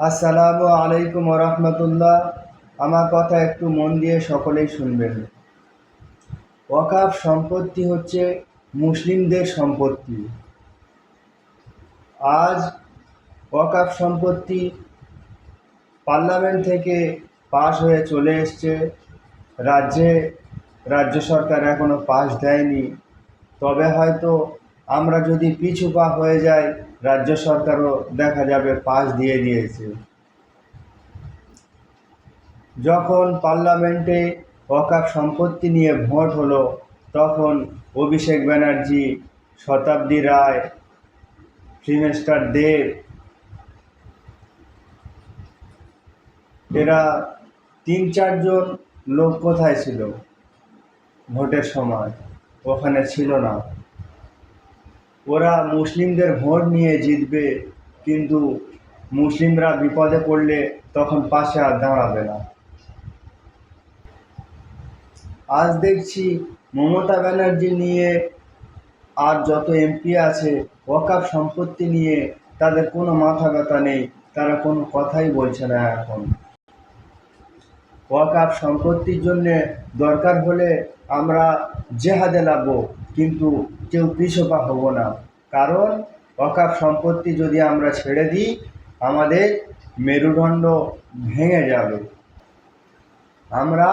আসসালামু আলাইকুম রহমতুল্লাহ। আমার কথা একটু মন দিয়ে সকলেই শুনবেন। ওয়াকাফ সম্পত্তি হচ্ছে মুসলিমদের সম্পত্তি। আজ ওয়াকাফ সম্পত্তি পার্লামেন্ট থেকে পাশ হয়ে চলে এসছে। রাজ্যে, রাজ্য সরকার এখনও পাশ দেয়নি। তবে হয়তো আমরা যদি পিছু পা হয়ে যাই রাজ্য সরকারও দেখা যাবে পাশ দিয়ে দিয়েছে। যখন পার্লামেন্টে ওয়াকাফ সম্পত্তি নিয়ে ভোট হলো, তখন অভিষেক ব্যানার্জি, শতাব্দী রায় শ্রীমেস্টার দেব, এরা তিন চারজন লোক কোথায় ছিল? ভোটের সময়। ওখানে ছিল না। ওরা মুসলিমদের ভোট নিয়ে জিতবে, কিন্তু মুসলিমরা বিপদে পড়লে তখন পাশে আর দাঁড়াবে না। আজ দেখছি মমতা ব্যানার্জি নিয়ে আর যত এমপি আছে ওয়াকাফ সম্পত্তি নিয়ে তাদের কোনো মাথা ব্যথা নেই, তারা কোনো কথাই বলছে না এখন। ওয়াকাফ সম্পত্তির জন্যে দরকার হলে আমরা জেহাদে লাগবো। কিন্তু কেউ পিছপা হব না। কারণ ওয়াকাফ সম্পত্তি যদি আমরা ছেড়ে দিই, আমাদের মেরুদণ্ড ভেঙে যাবে। আমরা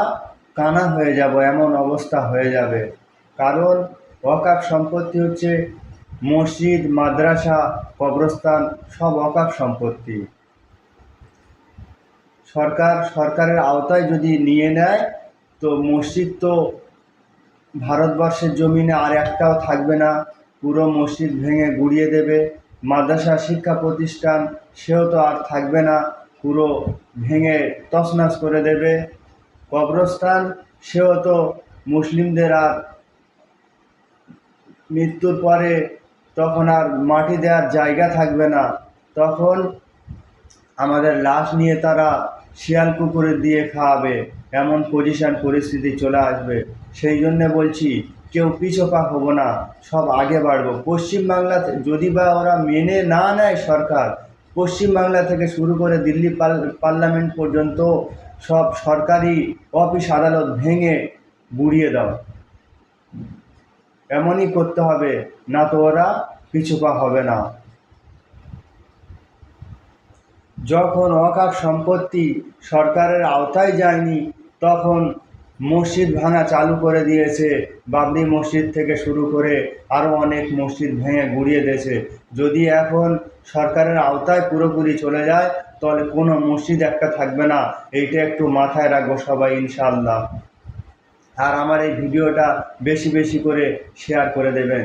কানা হয়ে যাব, এমন অবস্থা হয়ে যাবে। কারণ ওয়াকাফ সম্পত্তি হচ্ছে মসজিদ, মাদ্রাসা, কবরস্থান, সব ওয়াকাফ সম্পত্তি। সরকার, সরকারের আওতায় যদি নিয়ে নেয়, তো মসজিদ তো ভারতবর্ষের জমিনে আর একটাও থাকবে না। পুরো মসজিদ ভেঙে গুড়িয়ে দেবে। মাদ্রাসা শিক্ষা প্রতিষ্ঠান, সেও তো আর থাকবে না। পুরো ভেঙে তছনছ করে দেবে। কবরস্থান, সেও তো মুসলিমদের আর মৃত্যুর পরে তখন আর মাটি দেওয়ার জায়গা থাকবে না। তখন আমাদের লাশ নিয়ে তারা শিয়াল কুকুরে দিয়ে খাওয়াবে, এমন পজিশন পরিস্থিতি চলে আসবে। সেই জন্যে বলছি, কেউ পিছপা হব না, সব আগে বাড়বো। পশ্চিমবাংলা থে- যদি বা ওরা মেনে না নেয় সরকার পশ্চিমবাংলা থেকে শুরু করে দিল্লি পার্লামেন্ট পর্যন্ত সব সরকারি অফিস আদালত ভেঙে গুড়িয়ে দাও। এমনই করতে হবে, না তো ওরা পিছুপা হবে না। যখন ওয়াকাফ সম্পত্তি সরকারের আওতায় যায়নি, তখন মসজিদ ভাঙা চালু করে দিয়েছে। বাবরি মসজিদ থেকে শুরু করে আরও অনেক মসজিদ ভেঙে গুড়িয়ে দিয়েছে। যদি এখন সরকারের আওতায় পুরোপুরি চলে যায়, তাহলে কোনো মসজিদ একটা থাকবে না। এইটা একটু মাথায় রাখব সবাই ইনশাল্লাহ আর আমার এই ভিডিওটা বেশি বেশি করে শেয়ার করে দেবেন।